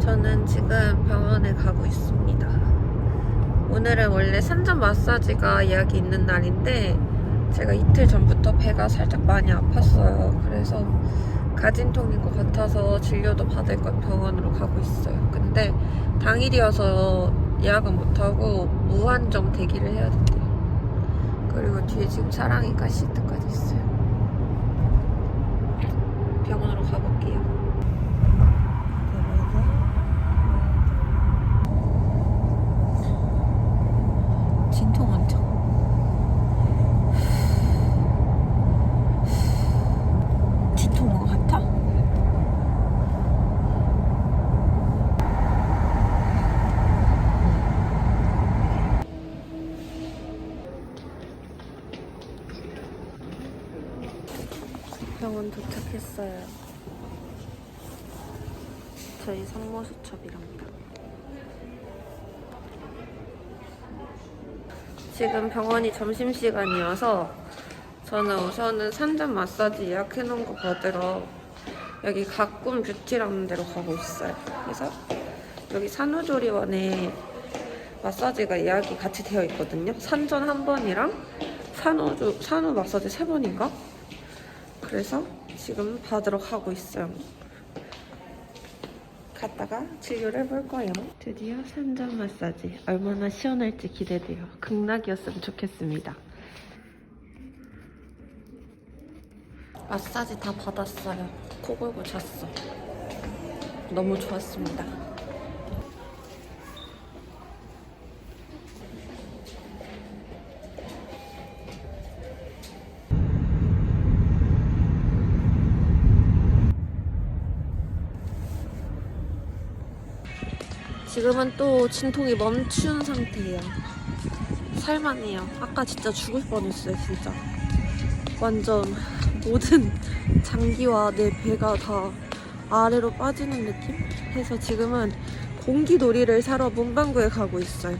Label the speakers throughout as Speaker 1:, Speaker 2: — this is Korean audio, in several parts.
Speaker 1: 저는 지금 병원에 가고 있습니다. 오늘은 원래 산전 마사지가 예약이 있는 날인데 제가 이틀 전부터 배가 살짝 많이 아팠어요. 그래서 가진통인 것 같아서 진료도 받을 건 병원으로 가고 있어요. 근데 당일이어서 예약은 못하고 무한정 대기를 해야 된대요. 그리고 뒤에 지금 사랑이가 시트까지 있어요. 병원으로 가볼게요. 진통 엄청. 진통 온것 같아? 병원 도착했어요. 저희 산모수첩이랍니다. 지금 병원이 점심시간이어서 저는 우선은 산전 마사지 예약해 놓은 거 받으러 여기 가꿈 뷰티라는 데로 가고 있어요. 그래서 여기 산후조리원에 마사지가 예약이 같이 되어 있거든요. 산전 한 번이랑 산후조, 산후 마사지 세 번인가? 그래서 지금 받으러 가고 있어요. 갔다가 진료를 해볼 거예요. 드디어 산전 마사지. 얼마나 시원할지 기대돼요. 극락이었으면 좋겠습니다. 마사지 다 받았어요. 코 골고 잤어. 너무 좋았습니다. 지금은 또 진통이 멈춘 상태예요. 살만해요. 아까 진짜 죽을 뻔했어요, 진짜. 완전 모든 장기와 내 배가 다 아래로 빠지는 느낌? 해서 지금은 공기놀이를 사러 문방구에 가고 있어요.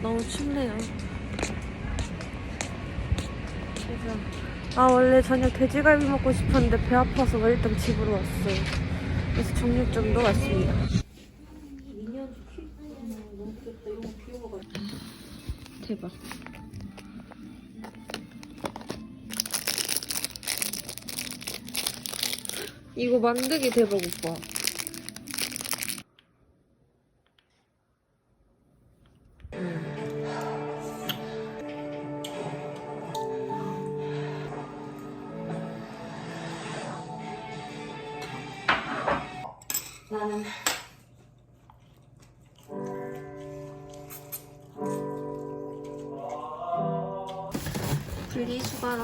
Speaker 1: 너무 춥네요. 그래서 아 원래 저녁 돼지갈비 먹고 싶었는데 배 아파서 일단 집으로 왔어요. 그래서 정육점도 왔습니다. 대박. 이거 만들기 대박 오빠. 나는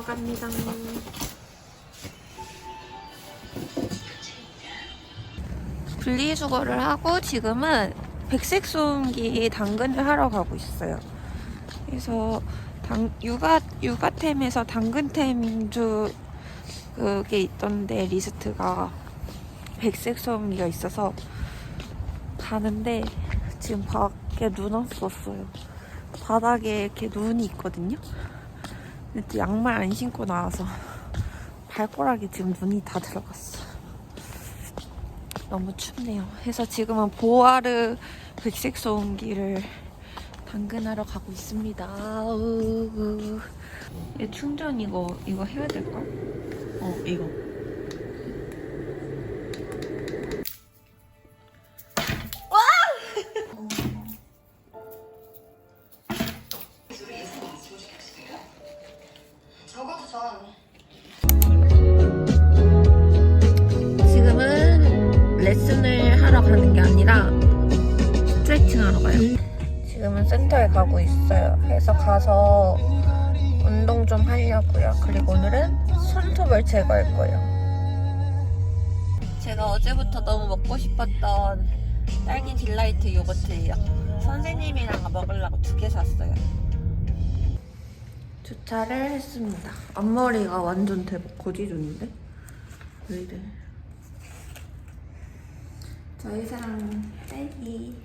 Speaker 1: 분리수거하러 갑니다. 분리수거를 하고 지금은 백색 소음기 당근을 하러 가고 있어요. 그래서 당, 육아, 육아템에서 당근템인 줄 그게 있던데 리스트가 백색 소음기가 있어서 가는데 지금 밖에 눈 왔었어요. 바닥에 이렇게 눈이 있거든요. 근데 또 양말 안 신고 나와서 발가락에 지금 눈이 다 들어갔어. 너무 춥네요. 해서 지금은 보아르 백색 소음기를 당근하러 가고 있습니다. 우, 우. 얘 충전 이거 이거 해야 될까? 어 이거. 지금은 센터에 가고 있어요. 해서 가서 운동 좀 하려고요. 그리고 오늘은 손톱을 제거할 거예요. 제가 어제부터 너무 먹고 싶었던 딸기 딜라이트 요거트예요. 선생님이랑 먹으려고 두 개 샀어요. 주차를 했습니다. 앞머리가 완전 대박 거지존인데? 왜 이래? 저희 사랑 딸기.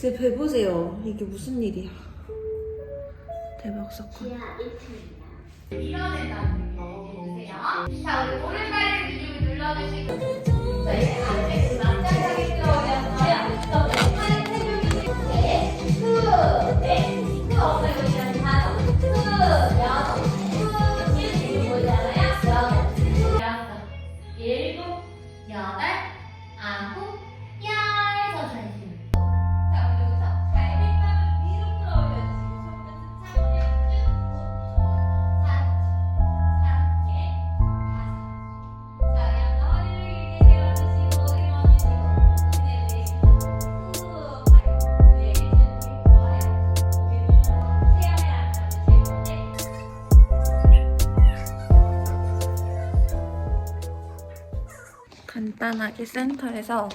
Speaker 1: 제 배 보세요. 이게 무슨 일이야? 대박 사건.
Speaker 2: 느낌이 드세요. 자, 오른발을 위로 눌러주시고 자, 납작하게 들어오셨어
Speaker 1: 간단하게 센터에서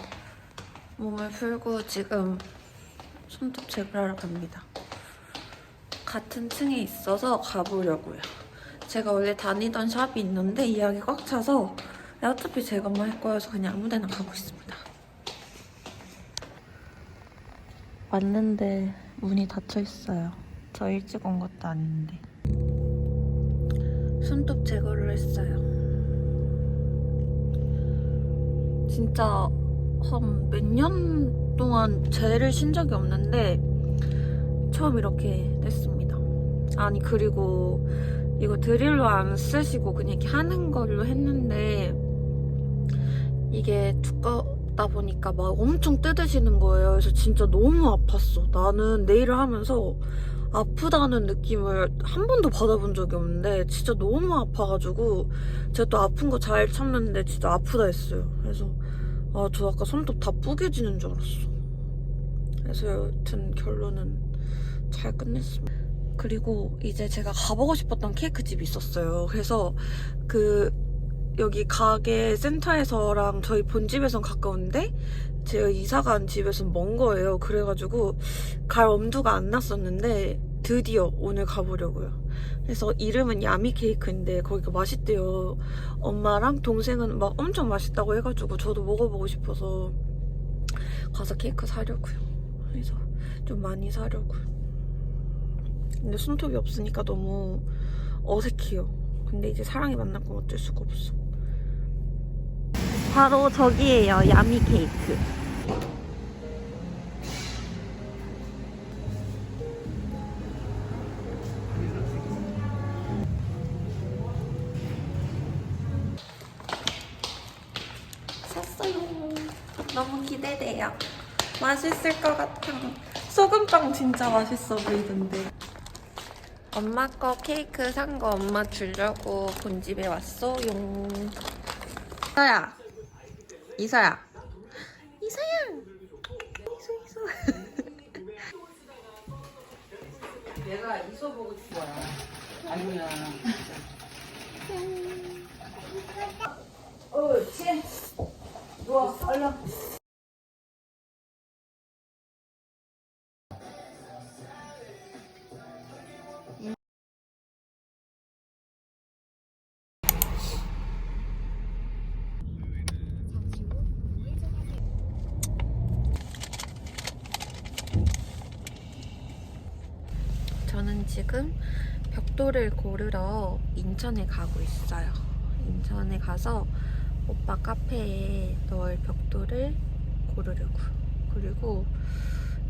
Speaker 1: 몸을 풀고 지금 손톱 제거하러 갑니다. 같은 층에 있어서 가보려고요. 제가 원래 다니던 샵이 있는데 예약이 꽉 차서 어차피 제가만 할 거여서 그냥 아무 데나 가고 있습니다. 왔는데 문이 닫혀 있어요. 저 일찍 온 것도 아닌데. 손톱 제거를 했어요. 진짜 한 몇 년 동안 젤을 신 적이 없는데 처음 이렇게 됐습니다. 아니 그리고 이거 드릴로 안 쓰시고 그냥 이렇게 하는 걸로 했는데 이게 두껍다 보니까 막 엄청 뜯으시는 거예요. 그래서 진짜 너무 아팠어. 나는 네일을 하면서 아프다는 느낌을 한 번도 받아본 적이 없는데 진짜 너무 아파가지고 제가 또 아픈 거 잘 참는데 진짜 아프다 했어요. 그래서 아, 저 아까 손톱 다 뿌개지는 줄 알았어. 그래서 여튼 결론은 잘 끝냈습니다. 그리고 이제 제가 가보고 싶었던 케이크 집이 있었어요. 그래서 그 여기 가게 센터에서랑 저희 본집에선 가까운데 제가 이사 간 집에선 먼 거예요. 그래가지고 갈 엄두가 안 났었는데 드디어 오늘 가보려고요. 그래서 이름은 야미 케이크인데 거기가 맛있대요. 엄마랑 동생은 막 엄청 맛있다고 해가지고 저도 먹어보고 싶어서 가서 케이크 사려고요. 그래서 좀 많이 사려고요. 근데 손톱이 없으니까 너무 어색해요. 근데 이제 사랑이 만날 건 어쩔 수가 없어. 바로 저기에요. 야미 케이크. 맛있을 것 같아. 소금빵 진짜 맛있어 보이던데. 엄마 거 케이크 산 거 엄마 주려고 본 집에 왔어요. 이서야. 이서야. 이서야. 이서 이서.
Speaker 3: 얘가 이소 보고 좋아. 아니야. 어, 치. 누워, 얼른.
Speaker 1: 지금 벽돌을 고르러 인천에 가고 있어요. 인천에 가서 오빠 카페에 넣을 벽돌을 고르려고요. 그리고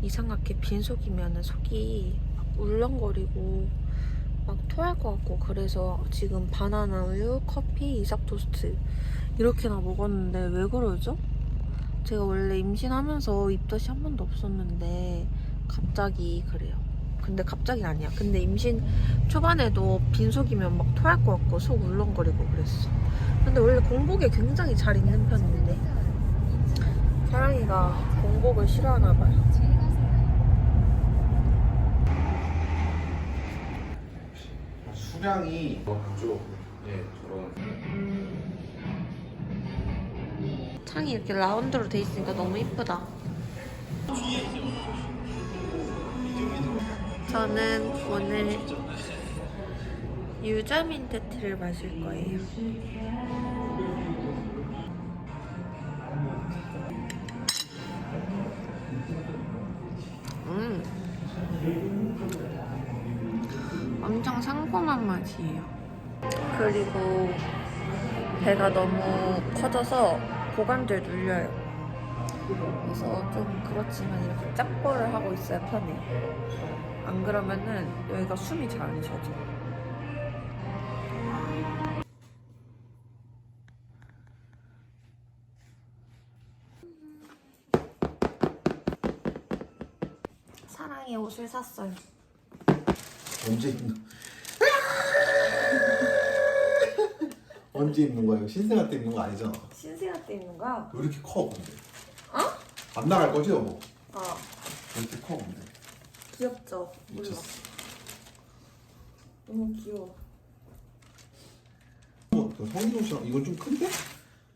Speaker 1: 이상하게 빈속이면 속이 막 울렁거리고 막 토할 것 같고 그래서 지금 바나나 우유, 커피, 이삭 토스트 이렇게나 먹었는데 왜 그러죠? 제가 원래 임신하면서 입덧이 한 번도 없었는데 갑자기 그래요. 근데 갑자기 아니야. 근데 임신 초반에도 빈속이면 막 토할 것 같고 속 울렁거리고 그랬어. 근데 원래 공복에 굉장히 잘 있는 편인데 사랑이가 공복을 싫어하나 봐요.
Speaker 4: 수량이 쪽 예, 저런
Speaker 1: 창이 이렇게 라운드로 돼 있으니까 너무 이쁘다. 저는 오늘 유자민트 티를 마실 거예요. 음. 엄청 상콤한 맛이에요. 그리고 배가 너무 커져서 고관절 눌려요. 그래서 좀 그렇지만 이렇게 짭볼을 하고 있어야 편해요. 안 그러면은 여기가 숨이 잘 안 쉬어져. 사랑의 옷을 샀어요.
Speaker 5: 언제 입는 언제 입는 거야? 이거 신생아 때 입는 거 아니잖아.
Speaker 1: 신세아 때 입는 거야?
Speaker 5: 왜 이렇게 커 근데?
Speaker 1: 어?
Speaker 5: 안 나갈 거지 여보? 아왜 이렇게 커 근데?
Speaker 1: 귀엽죠? 몰라. 너무 귀여워.
Speaker 5: 어, 그 성인 옷이랑 이건 좀 큰데?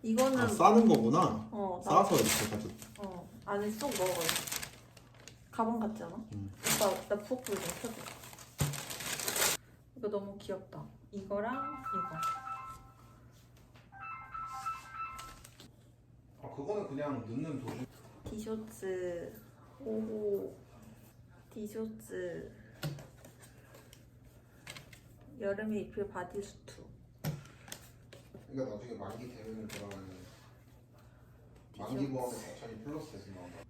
Speaker 1: 이거는
Speaker 5: 아 싸는 거구나.
Speaker 1: 어, 나,
Speaker 5: 싸서 이렇게 가지고.
Speaker 1: 어 안에 쏙 넣어요. 가방 같지 않아?
Speaker 5: 음.
Speaker 1: 오빠 나 부엌불 좀 켜줘. 이거 너무 귀엽다. 이거랑 이거.
Speaker 5: 아 그거는 그냥 넣는 도중.
Speaker 1: 디쇼츠 5호 디쇼츠 여름에 입을 바디수트.
Speaker 5: 그러니까 나중에 만기 되면은 그러면 만기 보험에 4천이 플러스해서 나온다.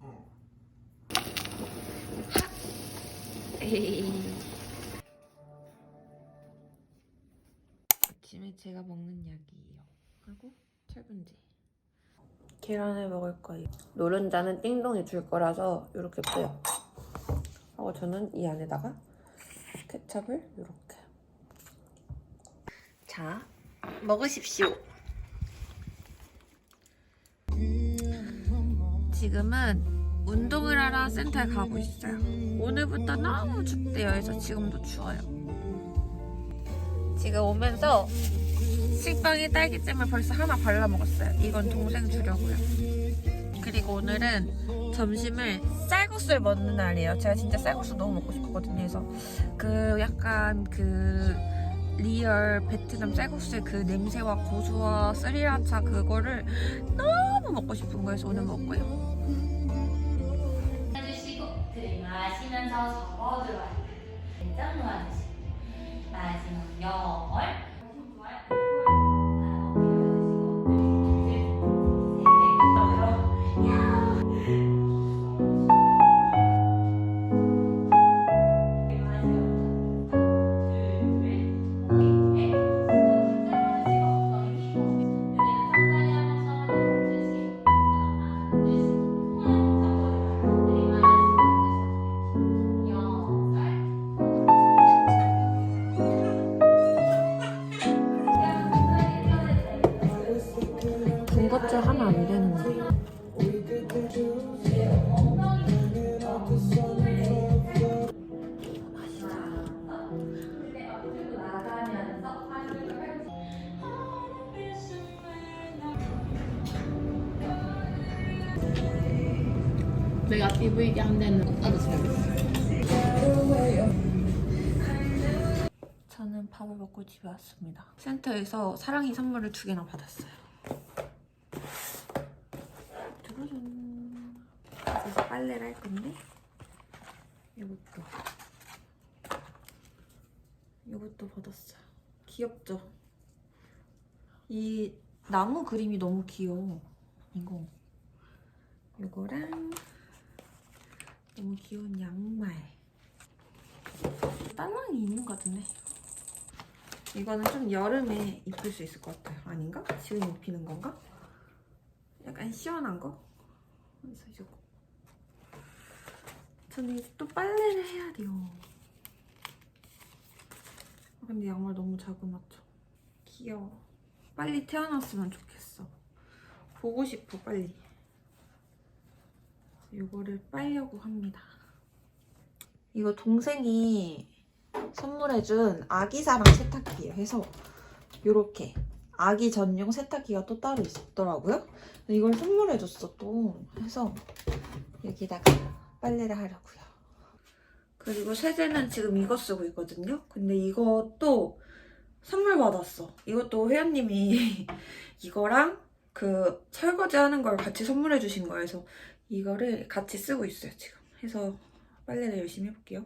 Speaker 5: 어.
Speaker 1: 아침에 제가 먹는 약이에요. 하고 철분제. 계란을 먹을 거예요. 노른자는 띵동이 줄 거라서 이렇게 빼요. 하고 저는 이 안에다가 케첩을 이렇게. 자, 먹으십시오. 지금은 운동을 하러 센터에 가고 있어요. 오늘부터 너무 춥대요. 그래서 지금도 추워요. 지금 오면서 식빵에 딸기잼을 벌써 하나 발라 먹었어요. 이건 동생 주려고요. 그리고 오늘은 점심을 쌀국수를 먹는 날이에요. 제가 진짜 쌀국수 너무 먹고 싶었거든요. 그래서 그 약간 그 리얼 베트남 쌀국수의 그 냄새와 고수와 스리라차 그거를 너무 먹고 싶은 거여서 오늘 먹고요.
Speaker 2: 해주시고 들이마시면서 접어 들어와요. 왼쪽 놓아주시고 마지막 열.
Speaker 1: 군
Speaker 6: 내가 PVD 한 데는 나도 재밌어.
Speaker 1: 저는 밥을 먹고 집에 왔습니다. 센터에서 사랑이 선물을 두 개나 받았어요. 짜라잔. 그래서 빨래를 할 건데 이것도 이것도 받았어요. 귀엽죠? 이 나무 그림이 너무 귀여워. 이거 이거랑 너무 귀여운 양말. 딸랑이 있는 것 같은데. 이거는 좀 여름에 입을 수 있을 것 같아요. 아닌가? 지금 입히는 건가? 약간 시원한 거? 이거. 저는 이제 또 빨래를 해야 돼요. 아, 근데 양말 너무 자그맣죠? 귀여워. 빨리 태어났으면 좋겠어. 보고 싶어, 빨리. 이거를 빨려고 합니다. 이거 동생이 선물해준 아기사랑 세탁기예요. 해서 이렇게 아기 전용 세탁기가 또 따로 있더라고요. 이걸 선물해줬어 또. 해서 여기다가 빨래를 하려고요. 그리고 세제는 지금 이거 쓰고 있거든요. 근데 이것도 선물 받았어. 이것도 회원님이 이거랑 그 설거지 하는 걸 같이 선물해 주신 거예요. 그래서 이거를 같이 쓰고 있어요 지금. 해서 빨래를 열심히 해볼게요.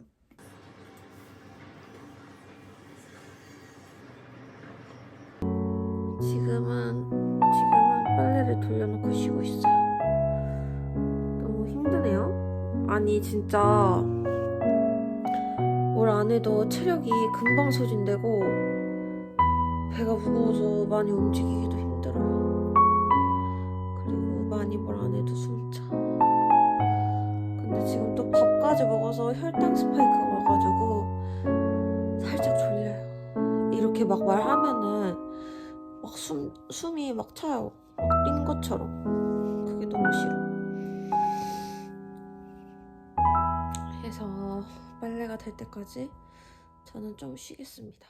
Speaker 1: 지금은 지금은 빨래를 돌려놓고 쉬고 있어요. 너무 힘드네요. 아니 진짜. 뭘 안 해도 체력이 금방 소진되고 배가 무거워서 많이 움직이기도 힘들어요. 그리고 많이 뭘 안 해도 숨차. 지금 또 밥까지 먹어서 혈당 스파이크가 와가지고 살짝 졸려요. 이렇게 막 말하면은 막 숨, 숨이 막 차요. 막뛴 것처럼. 그게 너무 싫어. 해서 빨래가 될 때까지 저는 좀 쉬겠습니다.